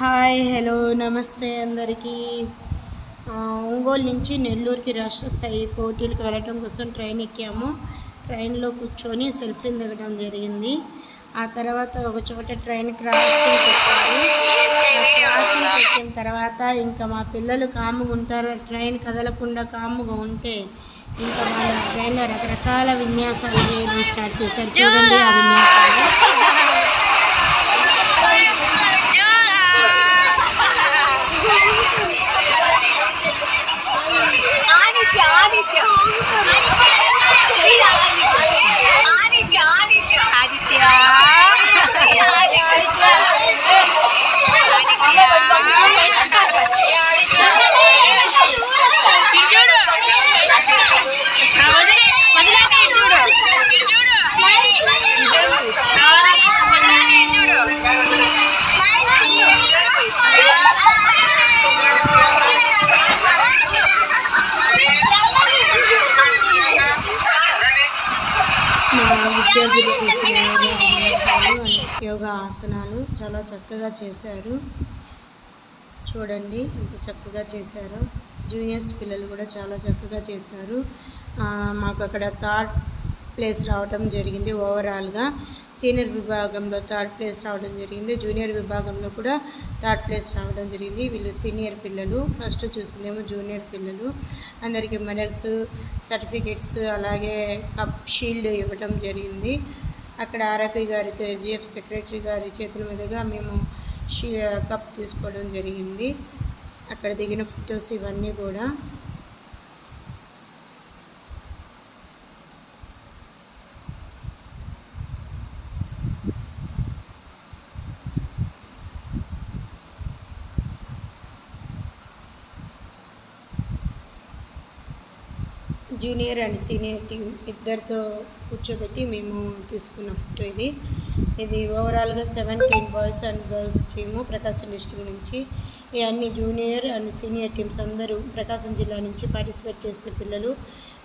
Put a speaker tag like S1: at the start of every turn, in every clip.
S1: Hi hello నమస్తే అందరికీ. ఒంగోలు నుంచి నెల్లూరుకి రాష్ట్ర స్థాయి పోటీలకు వెళ్ళటం కోసం ట్రైన్ ఎక్కాము. ట్రైన్లో కూర్చొని సెల్ఫీలు దిగడం జరిగింది. ఆ తర్వాత ఒక చోట ట్రైన్ క్రాసింగ్ పెట్టారు క్రాసింగ్ పెట్టిన తర్వాత ఇంకా మా పిల్లలు కాముగా ఉంటారు. ట్రైన్ కదలకుండా కాముగా ఉంటే ఇంకా మన ట్రైన్లో రకరకాల విన్యాసాలు స్టార్ట్ చేశారు. చూడండి ఆ విన్యాసాలు. విద్యార్థులు చేసిన యోగా అభ్యాసాలు యోగా ఆసనాలు చాలా చక్కగా చేశారు. చూడండి ఎంత చక్కగా చేశారు. జూనియర్స్ పిల్లలు కూడా చాలా చక్కగా చేశారు. మాకు అక్కడ థర్డ్ ప్లేస్ రావడం జరిగింది ఓవరాల్గా. సీనియర్ విభాగంలో థర్డ్ ప్లేస్ రావడం జరిగింది. జూనియర్ విభాగంలో కూడా థర్డ్ ప్లేస్ రావడం జరిగింది. వీళ్ళు సీనియర్ పిల్లలు. ఫస్ట్ చూసిందేమో జూనియర్ పిల్లలు. అందరికీ మెడల్స్ సర్టిఫికెట్స్ అలాగే కప్ షీల్డ్ ఇవ్వడం జరిగింది. అక్కడ ఆర్ఐపి గారితో ఎస్జిఎఫ్ సెక్రటరీ గారి చేతుల మీదుగా మేము షీ కప్ తీసుకోవడం జరిగింది. అక్కడ దిగిన ఫొటోస్ ఇవన్నీ కూడా జూనియర్ అండ్ సీనియర్ టీం ఇద్దరితో కూర్చోబెట్టి మేము తీసుకున్న ఫోటో ఇది. ఇది ఓవరాల్గా seventeen boys and girls team Prakasam district నుంచి. ఈ అన్ని జూనియర్ అండ్ సీనియర్ టీమ్స్ అందరూ ప్రకాశం జిల్లా నుంచి పార్టిసిపేట్ చేసిన పిల్లలు.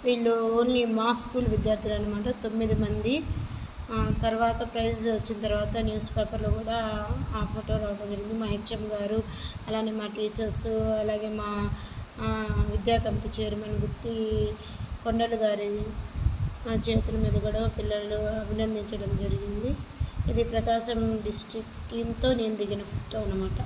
S1: వీళ్ళు ఓన్లీ మా స్కూల్ విద్యార్థులు అనమాట తొమ్మిది మంది. తర్వాత ప్రైజ్ వచ్చిన తర్వాత న్యూస్ పేపర్లో కూడా ఆ ఫోటో రావడం జరిగింది. మా హెచ్ఎం గారు అలానే మా టీచర్స్ అలాగే మా విద్యా కమిటీ చైర్మన్ గుత్తి కొండలు గారి చేతుల మీద కూడా పిల్లలు అభినందించడం జరిగింది. ఇది ప్రకాశం డిస్ట్రిక్ట్ టీంతో నేను దిగిన ఫోటో అనమాట